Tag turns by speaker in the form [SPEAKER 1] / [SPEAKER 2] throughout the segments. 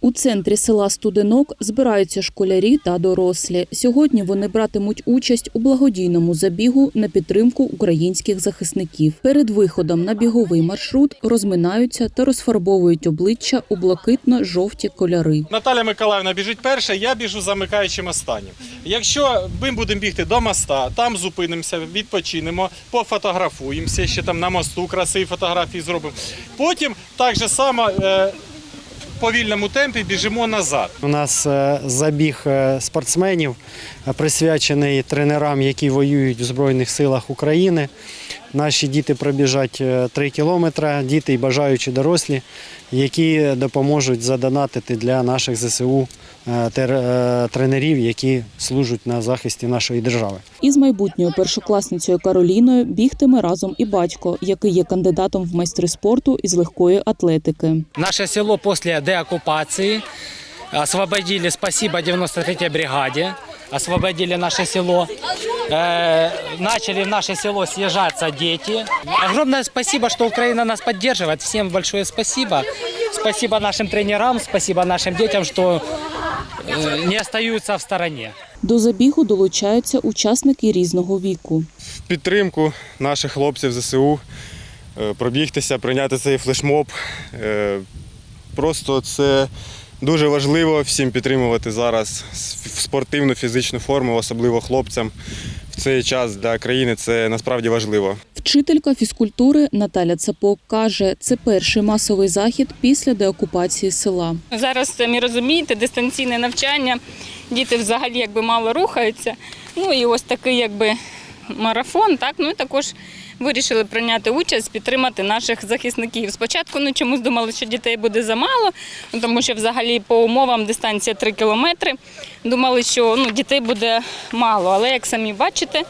[SPEAKER 1] У центрі села Студенок збираються школярі та дорослі. Сьогодні вони братимуть участь у благодійному забігу на підтримку українських захисників. Перед виходом на біговий маршрут розминаються та розфарбовують обличчя у блакитно-жовті кольори.
[SPEAKER 2] Наталя Миколаївна біжить перша, я біжу замикаючим останнім. Якщо ми будемо бігти до моста, там зупинимося, відпочинемо, пофотографуємося, ще там на мосту красиві фотографії зробимо. Потім так же само е, повільному темпі біжимо назад.
[SPEAKER 3] У нас е, забіг е, спортсменів, е, присвячений тренерам, які воюють в Збройних силах України. Наші діти пробіжать 3 кілометри, діти і бажаючі дорослі, які допоможуть задонатити для наших ЗСУ е, е, тренерів, які служать на захисті нашої держави.
[SPEAKER 1] Із майбутньою першокласницею Кароліною бігтиме разом і батько, який є кандидатом в майстри спорту із легкої атлетики.
[SPEAKER 4] Наше село после деоккупации освободили, спасибо 93-й бригаде, освободили наше село. Э, начали в наше село съезжаться дети. Огромное спасибо, что Украина нас поддерживает. Всем большое спасибо. Спасибо нашим тренерам, спасибо нашим детям, что э, не остаются в стороне.
[SPEAKER 1] До забігу долучаються учасники різного віку.
[SPEAKER 5] в підтримку наших хлопців ЗСУ, е, пробігтися, прийняти цей флешмоб. Е, Просто це дуже важливо всім підтримувати зараз спортивну фізичну форму, особливо хлопцям. В цей час для країни це насправді важливо.
[SPEAKER 1] Вчителька фізкультури Наталя Цапок каже, це перший масовий захід після деокупації села.
[SPEAKER 6] Зараз самі розумієте, дистанційне навчання, діти взагалі якби мало рухаються. Ну і ось такий якби марафон, так ну і також вирішили прийняти участь, підтримати наших захисників. Спочатку ну чомусь думали, що дітей буде замало, ну, тому що взагалі по умовам дистанція 3 кілометри. Думали, що ну, дітей буде мало, але як самі бачите,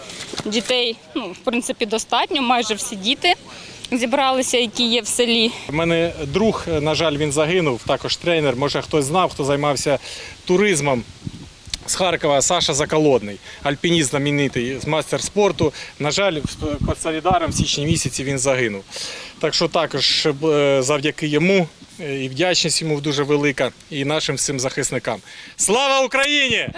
[SPEAKER 6] дітей ну, в принципі достатньо, майже всі діти зібралися, які є в селі.
[SPEAKER 2] У мене друг, на жаль, він загинув, також тренер. Може хтось знав, хто займався туризмом. З Харкова Саша Заколодний, альпініст знаменитий, мастер спорту. На жаль, під Солідаром в січні місяці він загинув. Так що також е, завдяки йому е, і вдячність йому дуже велика, і нашим всім захисникам. Слава Україні!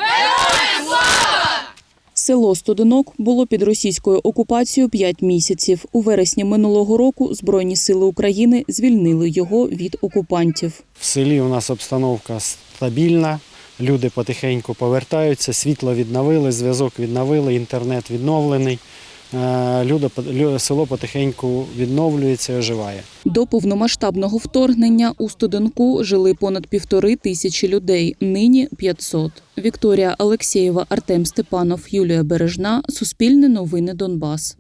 [SPEAKER 1] Село Студенок було під російською окупацією 5 місяців. У вересні минулого року Збройні сили України звільнили його від окупантів.
[SPEAKER 3] В селі у нас обстановка стабільна, люди потихеньку повертаються, світло відновили, зв'язок відновили, інтернет відновлений. Е, Люди, село потихеньку відновлюється і оживає.
[SPEAKER 1] До повномасштабного вторгнення у Студенку жили понад півтори тисячі людей. Нині 500. Вікторія Алексєєва, Артем Степанов, Юлія Бережна. Суспільне новини Донбас.